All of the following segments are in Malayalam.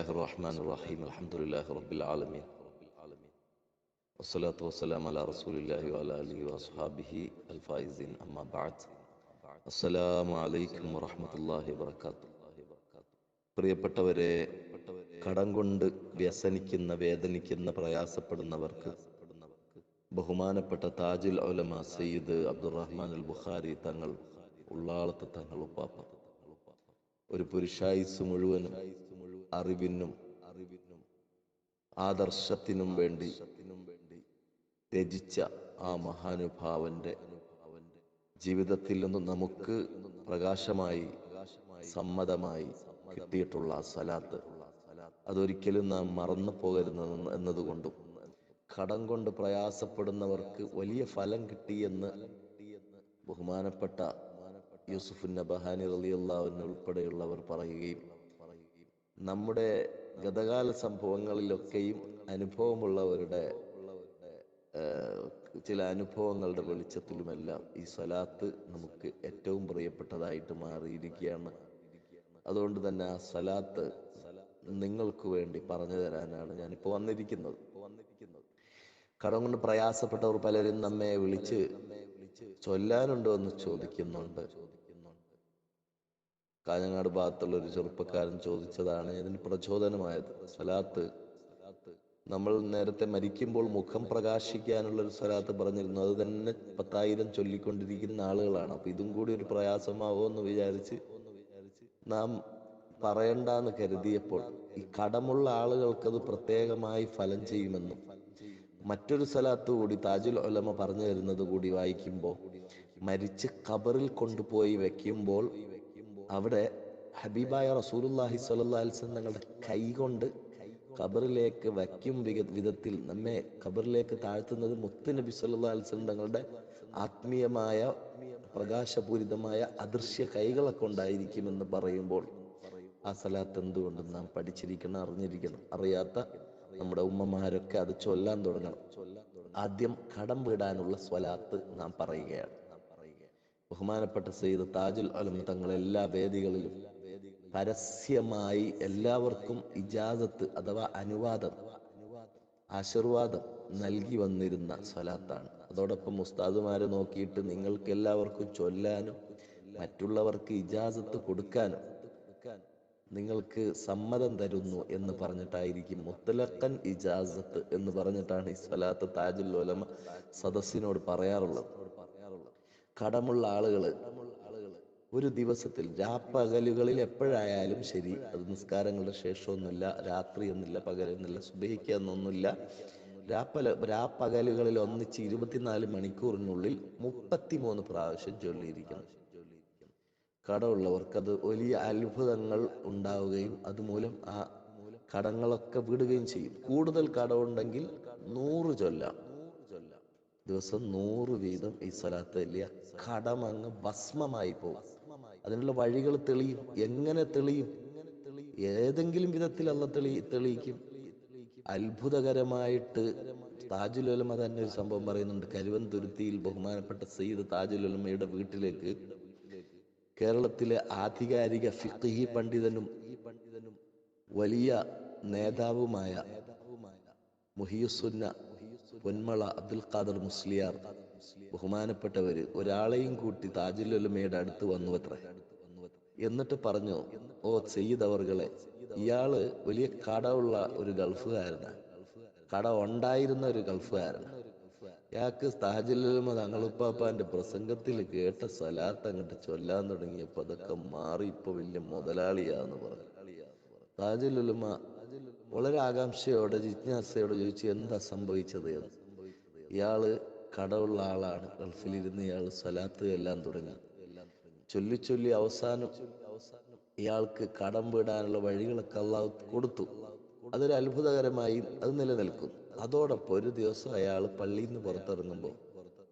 الله الرحمن الرحيم الحمد لله رب العالمين والصلاة والسلام على رسول الله وعلى آله وأصحابه الفائزين أما بعد السلام عليكم ورحمة الله وبركاته പ്രിയപ്പെട്ടവരെ കടം കൊണ്ട് വ്യസനിക്കുന്ന വേദനിക്കുന്ന പ്രയാസപ്പെടുന്നവർക്ക് ബഹുമാനപ്പെട്ട താജുൽ ഉലമ സയ്യിദ് അബ്ദുറഹ്മാൻ അൽ ബുഖാരി തങ്ങൾ ഉള്ളാളത്തെ തങ്ങൾ ഉപ്പാപ്പ ഒരു പുരുഷായുസ് മുഴുവനും അറിവിനും അറിവിനും ആദർശത്തിനും വേണ്ടി രചിച്ച ആ മഹാനുഭാവന്റെ ജീവിതത്തിൽ നിന്ന് നമുക്ക് പ്രകാശമായി സമ്മതമായി കിട്ടിയിട്ടുള്ള സലാത്ത്. അതൊരിക്കലും നാം മറന്നു പോകരുത് എന്നതുകൊണ്ടും കടം കൊണ്ട് പ്രയാസപ്പെടുന്നവർക്ക് വലിയ ഫലം കിട്ടിയെന്ന് ബഹുമാനപ്പെട്ട യൂസുഫ് നബഹാനി റലിയുള്ള ഉൾപ്പെടെയുള്ളവർ പറയുകയും നമ്മുടെ ഗതകാല സംഭവങ്ങളിലൊക്കെയും അനുഭവമുള്ളവരുടെ ചില അനുഭവങ്ങളുടെ വെളിച്ചത്തിലുമെല്ലാം ഈ സ്വലാത്ത് നമുക്ക് ഏറ്റവും പ്രിയപ്പെട്ടതായിട്ട് മാറിയിരിക്കുകയാണ്. അതുകൊണ്ട് തന്നെ ആ സ്വലാത്ത് നിങ്ങൾക്ക് വേണ്ടി പറഞ്ഞു തരാനാണ് ഞാനിപ്പോൾ വന്നിരിക്കുന്നത്. കടം കൊണ്ട് പ്രയാസപ്പെട്ടവർ പലരും നമ്മെ വിളിച്ച് ചൊല്ലാനുണ്ടോ എന്ന് ചോദിക്കുന്നുണ്ട്. കാഞ്ഞങ്ങാട് ഭാഗത്തുള്ള ഒരു ചെറുപ്പക്കാരൻ ചോദിച്ചതാണ് ഇതിന് പ്രചോദനമായത്? സലാത്ത്. നമ്മൾ നേരത്തെ മരിക്കുമ്പോൾ മുഖം പ്രകാശിക്കാനുള്ള ഒരു സ്വലാത്ത് പറഞ്ഞിരുന്നു. അത് തന്നെ പത്തായിരം ചൊല്ലിക്കൊണ്ടിരിക്കുന്ന ആളുകളാണ്. അപ്പൊ ഇതും കൂടി ഒരു പ്രയാസമാവോ എന്ന് വിചാരിച്ച് നാം പറയണ്ടെന്ന് കരുതിയപ്പോൾ ഈ കടമുള്ള ആളുകൾക്ക് അത് പ്രത്യേകമായി ഫലം ചെയ്യുമെന്നും മറ്റൊരു സ്ഥലത്ത് കൂടി താജുൽ ഉലമ പറഞ്ഞു തരുന്നത് കൂടി വായിക്കുമ്പോൾ മരിച്ച് ഖബറിൽ കൊണ്ടുപോയി വെക്കുമ്പോൾ അവിടെ ഹബീബായ റസൂലുല്ലാഹി വസല്ലം തങ്ങളുടെ കൈ കൊണ്ട് ഖബറിലേക്ക് വയ്ക്കും വിധത്തിൽ നമ്മെ ഖബറിലേക്ക് താഴ്ത്തുന്നത് മുത്ത് നബി വസല്ലം തങ്ങളുടെ ആത്മീയമായ പ്രകാശപൂരിതമായ അദൃശ്യ കൈകളെ കൊണ്ടായിരിക്കുമെന്ന് പറയുമ്പോൾ ആ സലാത്ത് എന്തുകൊണ്ടും നാം പഠിച്ചിരിക്കണം അറിഞ്ഞിരിക്കണം? അറിയാത്ത നമ്മുടെ ഉമ്മമാരൊക്കെ അത് ചൊല്ലാൻ തുടങ്ങണം. ആദ്യം കടം വീടാനുള്ള സ്വലാത്ത് നാം പറയുകയാണ്. ബഹുമാനപ്പെട്ട സെയ്ദ് താജുൽ അലം തങ്ങൾ എല്ലാ വേദികളിലും പരസ്യമായി എല്ലാവർക്കും ഇജാസത്ത് അഥവാ അനുവാദം ആശീർവാദം നൽകി വന്നിരുന്ന സ്വലാത്താണ്. അതോടൊപ്പം ഉസ്താദുമാരെ നോക്കിയിട്ട് നിങ്ങൾക്ക് എല്ലാവർക്കും ചൊല്ലാനും മറ്റുള്ളവർക്ക് ഇജാസത്ത് കൊടുക്കാനും നിങ്ങൾക്ക് സമ്മതം തരുന്നു എന്ന് പറഞ്ഞിട്ടായിരിക്കും മുത്തലക്കൻ ഇജാസത്ത് എന്ന് പറഞ്ഞിട്ടാണ് ഈ സ്വലാത്ത് താജുൽ ഒലമ സദസ്സിനോട് പറയാറുള്ളത്. കടമുള്ള ആളുകൾ ഒരു ദിവസത്തിൽ രാപ്പകലുകളിൽ എപ്പോഴായാലും ശരി അത് നിസ്കാരങ്ങളുടെ ശേഷമൊന്നുമില്ല രാത്രി എന്നില്ല പകലെന്നില്ല സുബഹിക്ക് എന്നൊന്നുമില്ല രാപ്പല രാപ്പകലുകളിൽ ഒന്നിച്ച് ഇരുപത്തിനാല് മണിക്കൂറിനുള്ളിൽ മുപ്പത്തിമൂന്ന് പ്രാവശ്യം ചൊല്ലിയിരിക്കണം. കടമുള്ളവർക്ക് അത് വലിയ അത്ഭുതങ്ങൾ ഉണ്ടാവുകയും അതുമൂലം ആ കടങ്ങളൊക്കെ വിടുകയും ചെയ്യും. കൂടുതൽ കടമുണ്ടെങ്കിൽ നൂറ് ചൊല്ലാം. ദിവസം നൂറ് വീതം ഈ സ്ഥലത്ത് വലിയ കടം അങ്ങ് ഭസ്മമായി പോകും അതിനുള്ള വഴികൾ തെളിയും. എങ്ങനെ തെളിയും? ഏതെങ്കിലും വിധത്തിൽ അല്ല തെളി തെളിയിക്കും. അത്ഭുതകരമായിട്ട് താജുലുലമ തന്നെ ഒരു സംഭവം പറയുന്നുണ്ട്. കരുവന്തുരുത്തിയിൽ ബഹുമാനപ്പെട്ട സയ്യിദ് താജുലുലമയുടെ വീട്ടിലേക്ക് കേരളത്തിലെ ആധികാരിക ഫിഖി പണ്ഡിതനും വലിയ നേതാവുമായ മുഹിയുസുന്ന പൊന്മള അബ്ദുൽ ഖാദർ മുസ്ലിയാർ ബഹുമാനപ്പെട്ടവര് ഒരാളെയും കൂട്ടി താജുലുലമയുടെ അടുത്ത് വന്നു അത്ര എന്നിട്ട് പറഞ്ഞു ഓ സെയ്ദ് അവർകളെ ഇയാൾ വലിയ കടമുള്ള ഒരു ഗൾഫുകാരനാണ് കട ഉണ്ടായിരുന്ന ഒരു ഗൾഫുകാരനാണ് ഇയാൾക്ക് താജുലുലമ തങ്ങളുപ്പാപ്പാന്റെ പ്രസംഗത്തിൽ കേട്ട സ്വലാത്ത് അങ്ങോട്ട് ചൊല്ലാൻ തുടങ്ങിയപ്പോ അതൊക്കെ മാറി ഇപ്പൊ വലിയ മുതലാളിയാന്ന് പറഞ്ഞു. താജുലുലമ വളരെ ആകാംക്ഷയോടെ ജിജ്ഞാസയോടെ ചോദിച്ചു എന്താ സംഭവിച്ചത്? എന്ന്. ഇയാൾ കടമുള്ള ആളാണ്. ഗൾഫിലിരുന്ന് ഇയാൾ സ്വലാത്ത് എല്ലാം തുടങ്ങി ചൊല്ലി ചൊല്ലി അവസാനം ഇയാൾക്ക് കടം വീടാനുള്ള വഴികളൊക്കെ അള്ളാഹു കൊടുത്തു. അതൊരു അത്ഭുതകരമായി അത് നിലനിൽക്കും. അതോടൊപ്പം ഒരു ദിവസം അയാൾ പള്ളിയിൽ നിന്ന് പുറത്തിറങ്ങുമ്പോൾ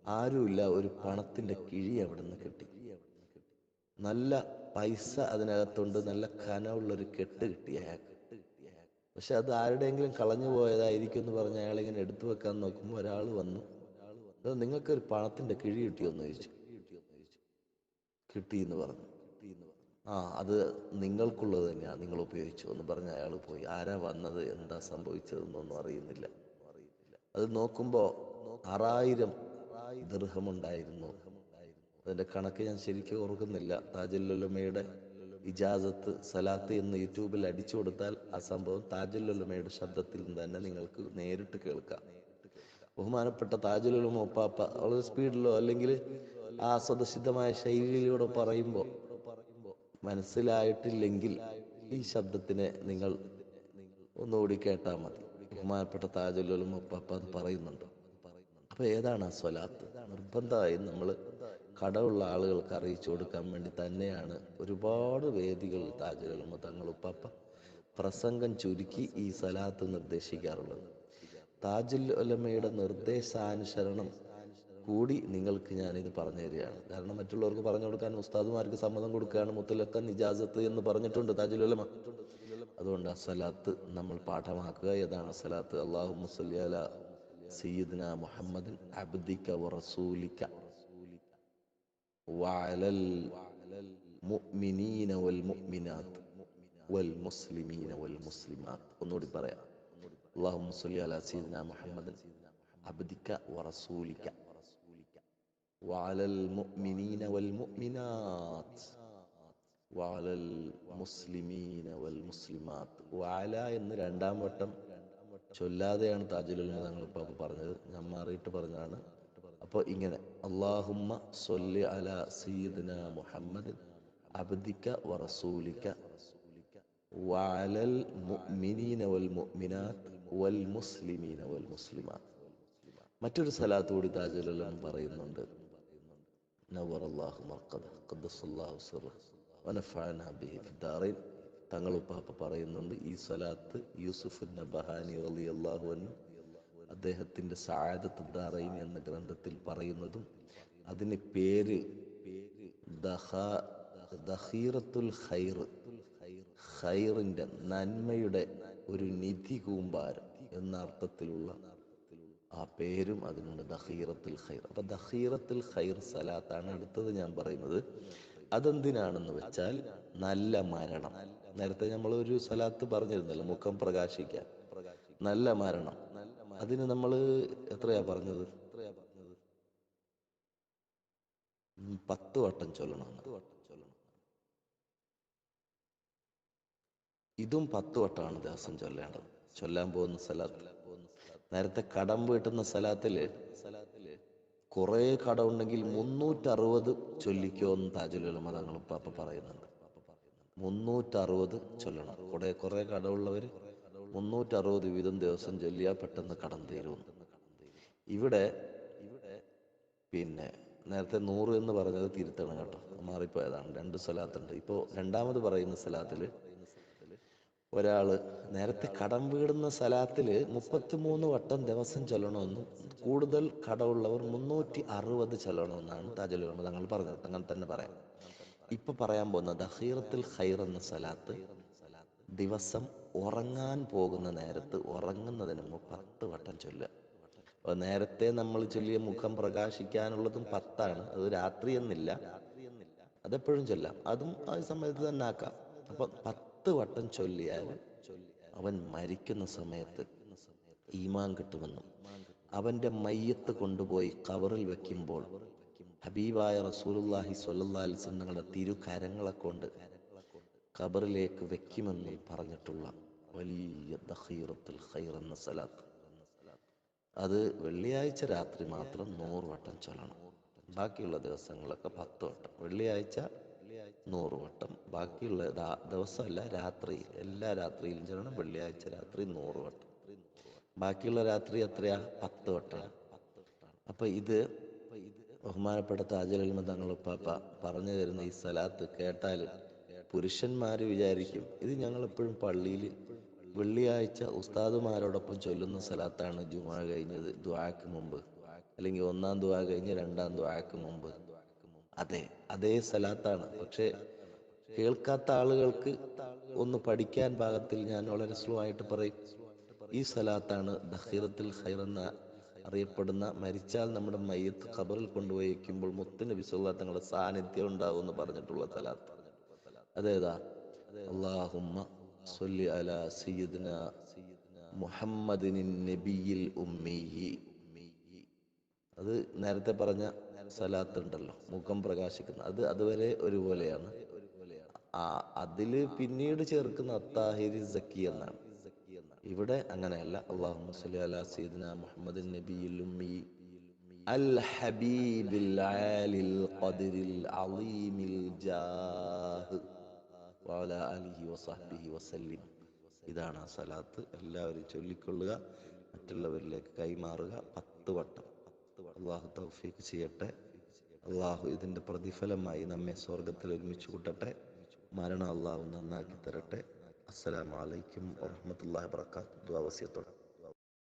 ആരുമില്ല ഒരു പണത്തിന്റെ കിഴി അവിടെ നിന്ന് കിട്ടി. നല്ല പൈസ അതിനകത്തുണ്ട് നല്ല കനമുള്ളൊരു കെട്ട് കിട്ടി അയാൾക്ക്. പക്ഷെ അത് ആരുടെയെങ്കിലും കളഞ്ഞു പോയതായിരിക്കും എന്ന് പറഞ്ഞ് അയാൾ ഇങ്ങനെ എടുത്തു വെക്കാൻ നോക്കുമ്പോൾ ഒരാൾ വന്നു. "അത് നിങ്ങൾക്കൊരു പണത്തിന്റെ കിഴി കിട്ടിയോന്ന് ചോദിച്ചു. കിട്ടി എന്ന് പറഞ്ഞു. ആ അത് നിങ്ങൾക്കുള്ളത് തന്നെയാണ് നിങ്ങൾ ഉപയോഗിച്ചു എന്ന് പറഞ്ഞ് അയാൾ പോയി. ആരാ വന്നത് എന്താ സംഭവിച്ചതെന്നൊന്നും അറിയുന്നില്ല. അത് നോക്കുമ്പോൾ ആറായിരം ദൃഹമുണ്ടായിരുന്നു. അതിന്റെ കണക്ക് ഞാൻ ശരിക്കും ഓർക്കുന്നില്ല. താജുല്ലുലമയുടെ ഇജാസത്ത് സലാത്ത് എന്ന് യൂട്യൂബിൽ അടിച്ചു കൊടുത്താൽ ആ സംഭവം താജുലുലമയുടെ ശബ്ദത്തിൽ തന്നെ നിങ്ങൾക്ക് നേരിട്ട് കേൾക്കാം. ബഹുമാനപ്പെട്ട താജുലുലമ ഒപ്പാപ്പ വളരെ സ്പീഡിലോ അല്ലെങ്കിൽ ആ സ്വതസിദ്ധമായ ശൈലിയിലൂടെ പറയുമ്പോൾ മനസ്സിലായിട്ടില്ലെങ്കിൽ ഈ ശബ്ദത്തിനെ നിങ്ങൾ ഒന്നുകൂടി കേട്ടാൽ മതി. ബഹുമാനപ്പെട്ട താജുലുലമ ഒപ്പാപ്പ അത് പറയുന്നുണ്ട്. അപ്പൊ ഏതാണ് ആ സ്വലാത്ത്? നിർബന്ധമായും നമ്മൾ കടമുള്ള ആളുകൾക്ക് അറിയിച്ചു കൊടുക്കാൻ വേണ്ടി തന്നെയാണ് ഒരുപാട് വേദികൾ താജുലുലമ തങ്ങൾ ഉപ്പാപ്പ പ്രസംഗം ചുരുക്കി ഈ സലാത്ത് നിർദ്ദേശിക്കാറുള്ളത്. താജുൽ ഉലമയുടെ നിർദ്ദേശാനുസരണം കൂടി നിങ്ങൾക്ക് ഞാനിത് പറഞ്ഞു തരികയാണ്. കാരണം മറ്റുള്ളവർക്ക് പറഞ്ഞു കൊടുക്കാൻ ഉസ്താദുമാർക്ക് സമ്മതം കൊടുക്കുകയാണ് മുത്തലക്കൻ ഇജാസത്ത് എന്ന് പറഞ്ഞിട്ടുണ്ട് താജുൽ ഉലമ അതുകൊണ്ട് അസലാത്ത് നമ്മൾ പാഠമാക്കുക. ഏതാണ് അസലാത്ത് അള്ളാഹു മുസല്ല സയ്യിദ്ന മുഹമ്മദ് അബ്ദിക വറസൂലിക وعلى المؤمنين والمؤمنات والمسلمين والمسلمات ഒന്നുകൂടി പറയാം اللهم صل على سيدنا محمد عبدك ورسولك وعلى المؤمنين والمؤمنات وعلى المسلمين والمسلمات وعلى എന്ന് രണ്ടാം വട്ടം ചൊല്ലാതെയാണ് താജുൽ തങ്ങൾ ഇപ്പോൾ പറഞ്ഞത് ഞാൻ മാറിയിട്ട് പറഞ്ഞതാണ് അപ്പോൾ ഇങ്ങനെ അള്ളാഹുമ്മ സൊല്ലി അല സീദന മുഹമ്മദ് അബ്ദിക വറസൂലിക വഅലൽ മുഅ്മിനീന വൽ മുഅ്മിനാത്ത് വൽ മുസ്ലിമീന വൽ മുസ്ലിമാത്ത്. മറ്റൊരു സ്ഥലത്ത് കൂടി പറയുന്നുണ്ട്. ബിഹി ഫിദ്ദാറൈൻ തങ്ങൾ ഉപ്പാപ്പ പറയുന്നുണ്ട് ഈ സലാത്ത് യൂസുഫ് നബഹാനി റളിയല്ലാഹു അൻഹു അദ്ദേഹത്തിന്റെ സആദത്ത് ദാറൈൻ എന്ന ഗ്രന്ഥത്തിൽ പറയുന്നതും അതിന് പേര് ദഹ- ദഖീറത്തുൽ ഖൈർ ഖൈറിന്റെ നന്മയുടെ ഒരു നിധി കൂമ്പാരം എന്ന അർത്ഥത്തിലുള്ള ആ പേരും അതിനുണ്ട് ദഹീറത്തുൽ ഖൈർ. അപ്പൊ ദഹീറത്തുൽ ഖൈർ സലാത്താണ് അടുത്തത് ഞാൻ പറയുന്നത്. അതെന്തിനാണെന്ന് വെച്ചാൽ നല്ല മരണം. നേരത്തെ നമ്മൾ ഒരു സലാത്ത് പറഞ്ഞിരുന്നല്ലോ മുഖം പ്രകാശിക്കാൻ. നല്ല മരണം. അതിന് നമ്മൾ എത്രയാ പറഞ്ഞത്? ഉം, പത്ത് വട്ടം ചൊല്ലണം. ഇതും പത്ത് വട്ടമാണ് ദിവസം ചൊല്ലേണ്ടത്. ചൊല്ലാൻ പോകുന്ന സ്ഥലത്ത്. നേരത്തെ കടം വീട്ടുന്ന സ്ഥലത്തിൽ കുറെ കടം ഉണ്ടെങ്കിൽ മുന്നൂറ്ററുപത് ചൊല്ലിക്കോ എന്ന് താജുലുള്ള മതങ്ങൾ പാപ്പ പറയുന്നുണ്ട്. മുന്നൂറ്ററുപത് ചൊല്ലണം. കുറെ കുറെ കടമുള്ളവര് മുന്നൂറ്ററുപത് വീതം ദിവസം ചൊല്ലിയാൽ പെട്ടെന്ന് കടം തീരും. ഇവിടെ ഇവിടെ പിന്നെ നേരത്തെ നൂറ് എന്ന് പറഞ്ഞത് തിരുത്തണം കേട്ടോ. മാറിപ്പോയതാണ്. രണ്ട് സ്ഥലത്തുണ്ട്. ഇപ്പോൾ രണ്ടാമത് പറയുന്ന സ്ഥലത്തിൽ ഒരാൾ നേരത്തെ കടം വീടുന്ന സ്ഥലത്തിൽ മുപ്പത്തിമൂന്ന് വട്ടം ദിവസം ചൊല്ലണമെന്നും കൂടുതൽ കടമുള്ളവർ മുന്നൂറ്റി അറുപത് ചൊല്ലണമെന്നാണ് താജുൽ തങ്ങൾ പറഞ്ഞത്. അങ്ങനെ തന്നെ പറയാം. ഇപ്പൊ പറയാൻ പോകുന്ന ദഹീറത്തിൽ ഖൈർ എന്ന സ്ഥലത്ത് ദിവസം ഉറങ്ങാൻ പോകുന്ന നേരത്ത് ഉറങ്ങുന്നതിന് മുമ്പ് പത്ത് വട്ടം ചൊല്ലുക. അപ്പൊ നേരത്തെ നമ്മൾ ചൊല്ലിയ മുഖം പ്രകാശിക്കാനുള്ളതും പത്താണ്. അത് രാത്രി എന്നില്ല. അതെപ്പോഴും ചൊല്ലാം. അതും ആ സമയത്ത് തന്നെ ആക്കാം. അപ്പൊ പത്ത് വട്ടം ചൊല്ലിയാൽ അവൻ മരിക്കുന്ന സമയത്ത് ഈമാൻ കിട്ടുമെന്നും അവന്റെ മയ്യത്ത് കൊണ്ടുപോയി കവറിൽ വെക്കുമ്പോൾ ഹബീബായ റസൂലുള്ളാഹി സ്വല്ലല്ലാഹി അലൈഹി വസല്ലം തങ്ങളുടെ തിരുകരങ്ങളെ കൊണ്ട് ഖബറിലേക്ക് വെക്കുമെന്ന് പറഞ്ഞിട്ടുള്ള വലിയ ദഹീറത്തുൽ ഖൈർ എന്ന സലാത്ത്. അത് വെള്ളിയാഴ്ച രാത്രി മാത്രം നൂറ് വട്ടം ചൊല്ലണം. ബാക്കിയുള്ള ദിവസങ്ങളൊക്കെ പത്ത് വട്ടം വെള്ളിയാഴ്ച നൂറ് വട്ടം ബാക്കിയുള്ള ദിവസമല്ല രാത്രി എല്ലാ രാത്രിയിലും ചൊല്ലണം. വെള്ളിയാഴ്ച രാത്രി നൂറ് വട്ടം ബാക്കിയുള്ള രാത്രി എത്രയാ? പത്ത് വട്ടം അപ്പൊ ഇത് ബഹുമാനപ്പെട്ട താജുലൽമ തങ്ങൾ പാപ്പ പറഞ്ഞു തരുന്ന ഈ സലാത്ത് കേട്ടാൽ പുരുഷന്മാര് വിചാരിക്കും ഇത് ഞങ്ങൾ എപ്പോഴും പള്ളിയിൽ വെള്ളിയാഴ്ച ഉസ്താദുമാരോടൊപ്പം ചൊല്ലുന്ന സ്ഥലത്താണ് ജുമാ കഴിഞ്ഞത് ദ്വാക്ക് മുമ്പ്. അല്ലെങ്കിൽ ഒന്നാം ദ്വാ കഴിഞ്ഞ് രണ്ടാം ദ്വാക്ക് മുമ്പ്. അതെ അതേ സ്ഥലത്താണ് പക്ഷേ കേൾക്കാത്ത ആളുകൾക്ക് ഒന്ന് പഠിക്കാൻ ഭാഗത്തിൽ ഞാൻ വളരെ സ്ലോ ആയിട്ട് പറയും ഈ സ്ഥലത്താണ് ദഹീറത്തിൽ എന്ന അറിയപ്പെടുന്ന മരിച്ചാൽ നമ്മുടെ മയ്യത്ത് ഖബറിൽ കൊണ്ടുപോയി വയ്ക്കുമ്പോൾ മുത്തിന് വിശ്വ തങ്ങളുടെ സാന്നിധ്യം ഉണ്ടാവും എന്ന് പറഞ്ഞിട്ടുള്ള സ്ഥലത്ത് അതേതാ അള്ളാഹുമ്മ സ്വല്ലി അലാ സയ്യിദ്ന മുഹമ്മദിൻ നബിയിൽ ഉമ്മിഹി അത് നേരത്തെ പറഞ്ഞ സലാത്ത് ഉണ്ടല്ലോ മുഖം പ്രകാശിക്കുന്ന അത് അതുവരെ ഒരുപോലെയാണ് ആ അതില് പിന്നീട് ചേർക്കുന്ന അത്താഹിരി സക്കി എന്നാണ് ഇവിടെ അങ്ങനെയല്ല അള്ളാഹു സ്വല്ലി അലാ സയ്യിദ്ന മുഹമ്മദിൻ നബിയിൽ ഉമ്മി الحبيب العالي القدر العظيم الجاه വാല അലിഹി വസഹബിഹി വസല്ലിം. ഇതാണ് ആ സലാത്ത്. എല്ലാവരും ചൊല്ലിക്കൊള്ളുക മറ്റുള്ളവരിലേക്ക് കൈമാറുക. പത്ത് വട്ടം. അള്ളാഹു തൗഫീഖ് ചെയ്യട്ടെ. അള്ളാഹു ഇതിന്റെ പ്രതിഫലമായി നമ്മെ സ്വർഗത്തിൽ ഒരുമിച്ച് കൂട്ടട്ടെ. മരണ അള്ളാഹു നന്നാക്കി തരട്ടെ. അസ്സലാമലൈക്കും വാഹമത്തല്ലാ വർക്കാത്തു അവസ്യത്തോടെ